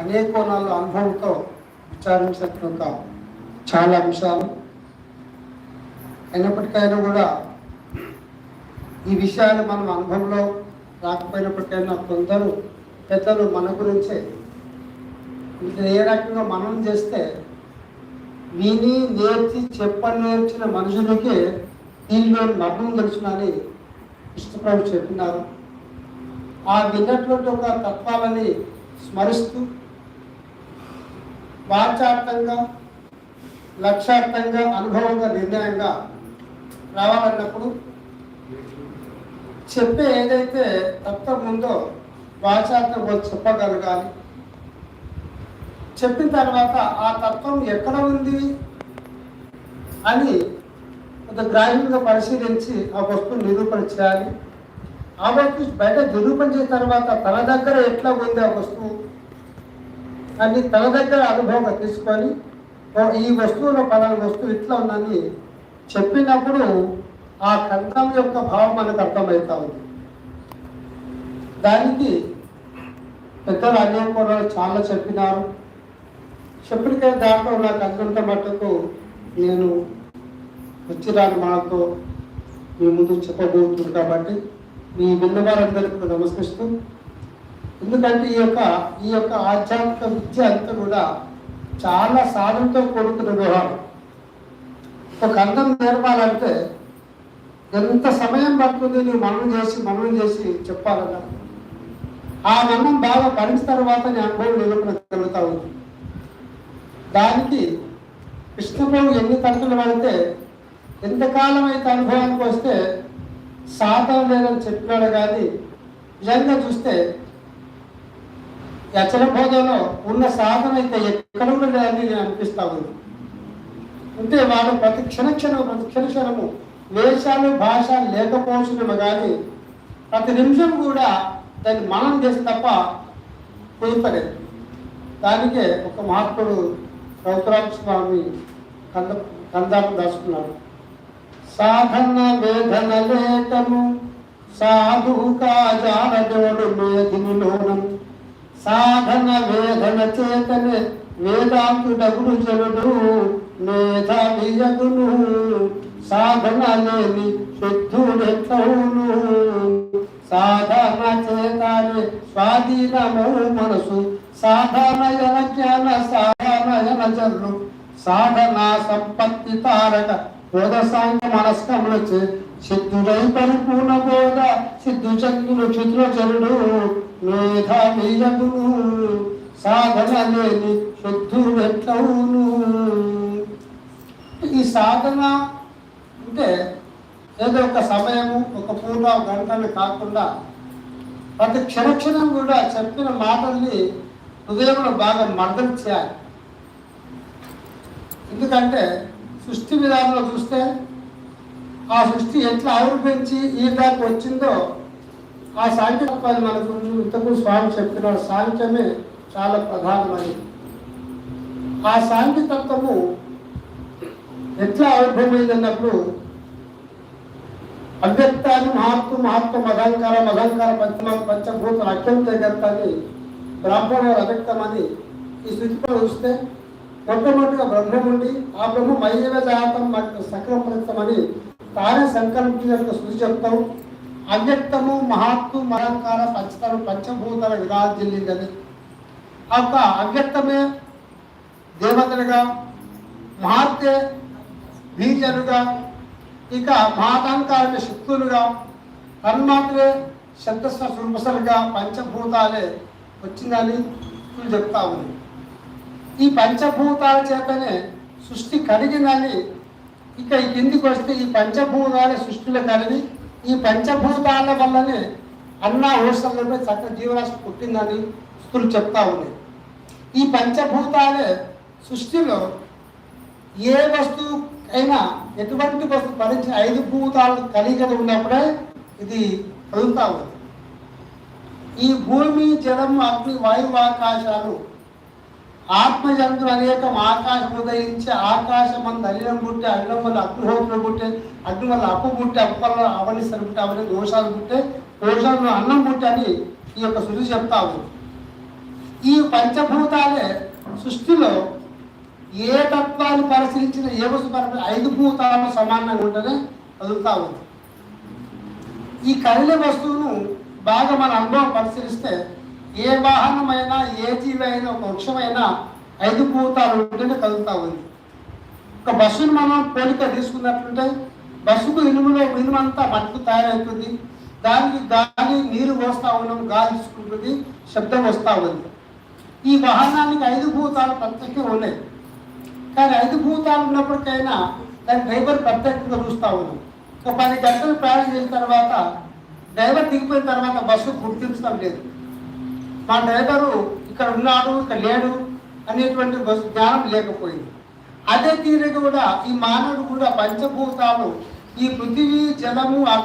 అనేక కోణాల్లో అనుభవంతో విచారించినట్టు చాలా అంశాలు. అయినప్పటికైనా కూడా ఈ విషయాలు మనం అనుభవంలో రాకపోయినప్పటికైనా కొందరు పెద్దలు మన గురించే. ఇది ఏ రకంగా మనం చేస్తే విని నేర్చి చెప్పని నేర్చిన మనుషులకి దీనిలో నమ్మం తెలుసునని కృష్ణప్రభు చెప్పినారు. ఆ విన్నటువంటి ఒక తత్వాలని స్మరిస్తూ వాచార్థంగా లక్ష్యార్థంగా అనుభవంగా నిర్ణయంగా రావాలన్నప్పుడు చెప్పే ఏదైతే తత్వం ఉందో వాచార్థం వాళ్ళు చెప్పగలగాలి. చెప్పిన తర్వాత ఆ తత్వం ఎక్కడ ఉంది అని కొంత గ్రాహ్యంగా పరిశీలించి ఆ వస్తువును నిరూపణ చేయాలి ఆ వస్తువు బయట నిరూపణ చేసిన తర్వాత తన దగ్గర ఎట్లా ఉంది ఆ వస్తువు? కానీ తన దగ్గర అనుభవంగా తీసుకొని ఈ వస్తువులో పలానా వస్తువు ఇట్లా ఉందని చెప్పినప్పుడు ఆ కంఠం యొక్క భావం మనకు అర్థమవుతా ఉంది. దానికి పెద్దలు అనేక కూడా చాలా చెప్పినారు. చెప్పిన దాంట్లో నాకు అంతంత మట్టుకు నేను వచ్చిరాని మాటతో మీ ముందు చెప్పబోతుంది కాబట్టి మీ విన్నవారందరికీ కూడా నమస్కరిస్తూ ఎందుకంటే ఈ యొక్క ఈ యొక్క ఆధ్యాత్మిక విద్య అంతా కూడా చాలా సాధనతో కూడుకున్న వ్యవహారం ఒక అందం నేర్పాలంటే ఎంత సమయం పడుతుంది నువ్వు మనం చేసి మనం చేసి చెప్పాలన్నా? ఆ మనం బాగా భరించిన తర్వాత నీ అనుభవం నిరూపణ ఉంది దానికి కృష్ణప్రభు ఎన్ని తరచులు పడితే ఎంతకాలం అయితే అనుభవానికి వస్తే సాధన లేదని చెప్పినాడు కానీ నిజంగా చూస్తే యచన బోధలో ఉన్న సాధన అయితే ఎక్కడ కూడా నేను అనిపిస్తా ఉంది. అంటే వాడు ప్రతి క్షణ క్షణం ప్రతి క్షణ క్షణము వేషాలు భాష లేకపోవచ్చునేమో కానీ ప్రతి నిమిషం కూడా దాన్ని మనం చేసి తప్ప కుదరలేదు దానికే ఒక మహాత్ముడు రఘురామ స్వామి కంద కందాపు దాచుకున్నాడు. సాధన వేదన లేఖము సాధు కాజానజోడు మేధినిలోనం సాధన వేదన చేతనే వేదాంతుడగుడు జనుడు మేధావియగును సాధన లేని శుద్ధుడెట్లవును? సాధన చేతనే స్వాధీనము మనసు. సాధనయన జ్ఞాన సాధనయన జల్లు సాధన సంపత్తి తారక బోధ సాంఖ్య మనస్కములచే సిద్ధుడై పరిపూర్ణ బోధ సిద్ధు చంద్రుడు చిత్రచరుడు మేధావీయగును సాధన లేని శుద్ధుడెట్లవును ఈ సాధన అంటే ఏదో ఒక సమయము ఒక పూర్వ గంటలు కాకుండా ప్రతి క్షణక్షణం కూడా చెప్పిన మాటల్ని హృదయంలో బాగా మర్దం చేయాలి. ఎందుకంటే సృష్టి విధానంలో చూస్తే ఆ సృష్టి ఎట్లా ఆవిర్భవించి ఈ దాకా వచ్చిందో ఆ సాంఖ్యతత్వాన్ని మనకు ఇంతకు స్వామి చెప్పిన సాంఖ్యమే చాలా ప్రధానమైనది. ఆ సాంఖ్యతత్వము ఎట్లా ఆవిర్భవమైంది అన్నప్పుడు అవ్యక్తాన్ని మహాత్మ మహాత్మ మధంకార మధంకార పంచమ పంచభూత అత్యంత అని బ్రాహ్మణ అవ్యక్తమని ఈ స్థితిలో చూస్తే మొట్టమొదటిగా బ్రహ్మం ఉండి ఆ బ్రహ్మం అయ్యవ జాతం సక్రమ ప్రత్యమని తానే సంకల్పించిన శృతి చెప్తాం అవ్యక్తము మహాత్ము మహంకార పంచతరం పంచభూతాల విరాజిల్లిందని ఆ యొక్క అవ్యక్తమే దేవతలుగా మహాత్తే బీజలుగా ఇక మహాతంకారమే శక్తులుగా తన్మాత్రే శబ్దస్వ స్వరూపసలుగా పంచభూతాలే వచ్చిందని వీళ్ళు చెప్తా ఉంది ఈ పంచభూతాల చేతనే సృష్టి కలిగిందని ఇక ఈ కిందికి వస్తే ఈ పంచభూతాల సృష్టిలో కలిగి ఈ పంచభూతాల వల్లనే అన్న ఔషధంలో చక్క జీవరాశి పుట్టిందని స్థులు చెప్తా ఉంది. ఈ పంచభూతాలే సృష్టిలో ఏ వస్తువు అయినా ఎటువంటి వస్తువు పరిచ ఐదు భూతాలు కలిగి ఉన్నప్పుడే ఇది కలుగుతా ఉంది. ఈ భూమి జలము అగ్ని వాయువు ఆకాశాలు ఆత్మజంతులు అనేకం ఆకాశం ఉదయించి ఆకాశం అంత అల్లం పుట్టే అల్లం వల్ల అగ్నిహోత్రులు పుట్టే అగ్ని వల్ల అప్పు పుట్టే అప్పు వల్ల అవనిసలు పుట్టే అవన్నీ దోషాలు పుట్టే దోషాలు అన్నం పుట్టే అని ఈ యొక్క శృతి చెప్తా ఉంది. ఈ పంచభూతాలే సృష్టిలో ఏ తత్వాన్ని పరిశీలించిన ఏ వస్తువు ఐదు భూతాలు సమానంగా ఉంటేనే కదులుతా ఉంది. ఈ కదిలే వస్తువును బాగా మన అనుభవం పరిశీలిస్తే ఏ వాహనమైనా ఏ జీవైనా ఒక వృక్షమైనా ఐదు భూతాలు ఉంటేనే కదులుతా ఉంది. ఒక బస్సును మనం పోలిక తీసుకున్నట్లుంటే బస్సుకు ఇనుములో ఇనుమంతా మట్టుకు తయారవుతుంది. దానికి గాలి నీరు పోస్తా ఉన్నాం గాలి తీసుకుంటుంది శబ్దం వస్తూ ఉంది. ఈ వాహనానికి ఐదు భూతాలు ప్రత్యేకంగా ఉన్నాయి. కానీ ఐదు భూతాలు ఉన్నప్పటికైనా దాని డ్రైవర్ ప్రత్యేకంగా చూస్తూ ఉన్నాం ఒక పది గంటలు ప్రయాణం చేసిన తర్వాత డ్రైవర్ దిగిపోయిన తర్వాత బస్సు గుర్తించడం లేదు. మా డ్రైవరు ఇక్కడ ఉన్నాడు ఇక్కడ లేడు అనేటువంటి బస్సు జ్ఞానం లేకపోయింది. అదే తీరు కూడా ఈ మానవుడు కూడా పంచభూతాలు ఈ పృథివీ జలము